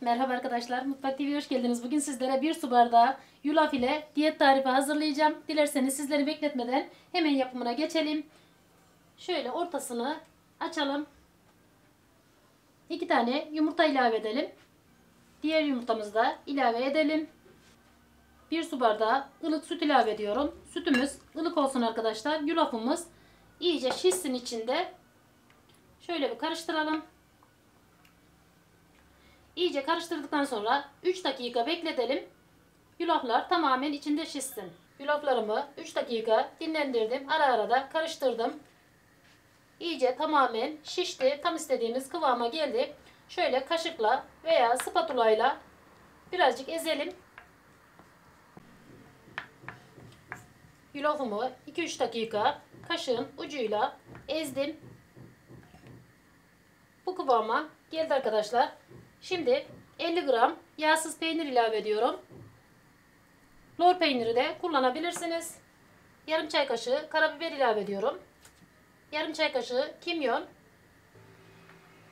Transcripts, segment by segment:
Merhaba arkadaşlar, Mutfak TV'ye hoş geldiniz. Bugün sizlere bir su bardağı yulaf ile diyet tarifi hazırlayacağım. Dilerseniz sizleri bekletmeden hemen yapımına geçelim. Şöyle ortasını açalım. İki tane yumurta ilave edelim. Diğer yumurtamızı da ilave edelim. Bir su bardağı ılık süt ilave ediyorum. Sütümüz ılık olsun arkadaşlar. Yulafımız iyice şişsin içinde. Şöyle bir karıştıralım. İyice karıştırdıktan sonra 3 dakika bekletelim. Yulaflar tamamen içinde şişsin. Yulaflarımı 3 dakika dinlendirdim. Ara ara da karıştırdım. İyice tamamen şişti. Tam istediğimiz kıvama geldi. Şöyle kaşıkla veya spatula ile birazcık ezelim. Yulafımı 2-3 dakika kaşığın ucuyla ezdim. Bu kıvama geldi arkadaşlar. Şimdi 50 gram yağsız peynir ilave ediyorum. Lor peyniri de kullanabilirsiniz. Yarım çay kaşığı karabiber ilave ediyorum. Yarım çay kaşığı kimyon.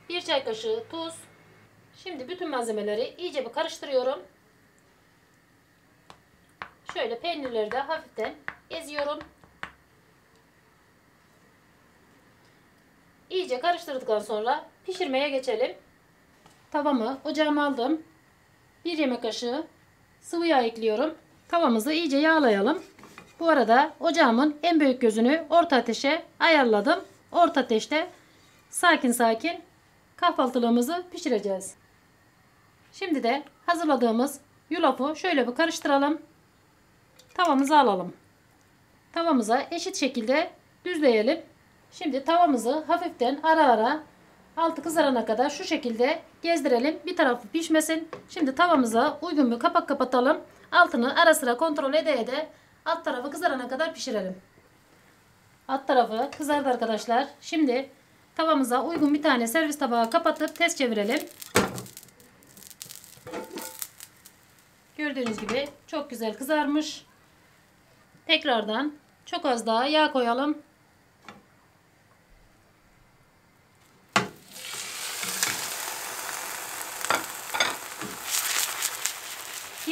1 çay kaşığı tuz. Şimdi bütün malzemeleri iyice bir karıştırıyorum. Şöyle peynirleri de hafiften eziyorum. İyice karıştırdıktan sonra pişirmeye geçelim. Tavamı ocağıma aldım. Bir yemek kaşığı sıvı yağ ekliyorum. Tavamızı iyice yağlayalım. Bu arada ocağımın en büyük gözünü orta ateşe ayarladım. Orta ateşte sakin sakin kahvaltılığımızı pişireceğiz. Şimdi de hazırladığımız yulafı şöyle bir karıştıralım. Tavamızı alalım. Tavamıza eşit şekilde düzleyelim. Şimdi tavamızı hafiften ara ara altı kızarana kadar şu şekilde gezdirelim. Bir tarafı pişmesin. Şimdi tavamıza uygun bir kapak kapatalım. Altını ara sıra kontrol ede ede alt tarafı kızarana kadar pişirelim. Alt tarafı kızardı arkadaşlar. Şimdi tavamıza uygun bir tane servis tabağı kapatıp ters çevirelim. Gördüğünüz gibi çok güzel kızarmış. Tekrardan çok az daha yağ koyalım.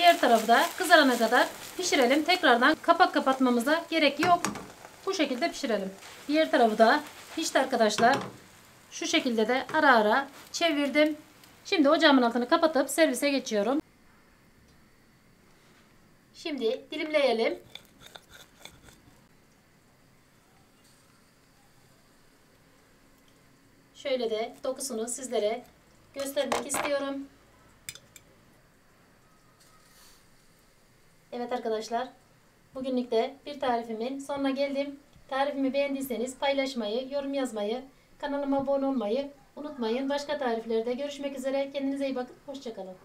Diğer tarafı da kızarana kadar pişirelim. Tekrardan kapak kapatmamıza gerek yok. Bu şekilde pişirelim. Diğer tarafı da pişti arkadaşlar. Şu şekilde de ara ara çevirdim. Şimdi ocağımın altını kapatıp servise geçiyorum. Şimdi dilimleyelim. Şöyle de dokusunu sizlere göstermek istiyorum. Evet arkadaşlar. Bugünlük de bir tarifimin sonuna geldim. Tarifimi beğendiyseniz paylaşmayı, yorum yazmayı, kanalıma abone olmayı unutmayın. Başka tariflerde görüşmek üzere. Kendinize iyi bakın. Hoşçakalın.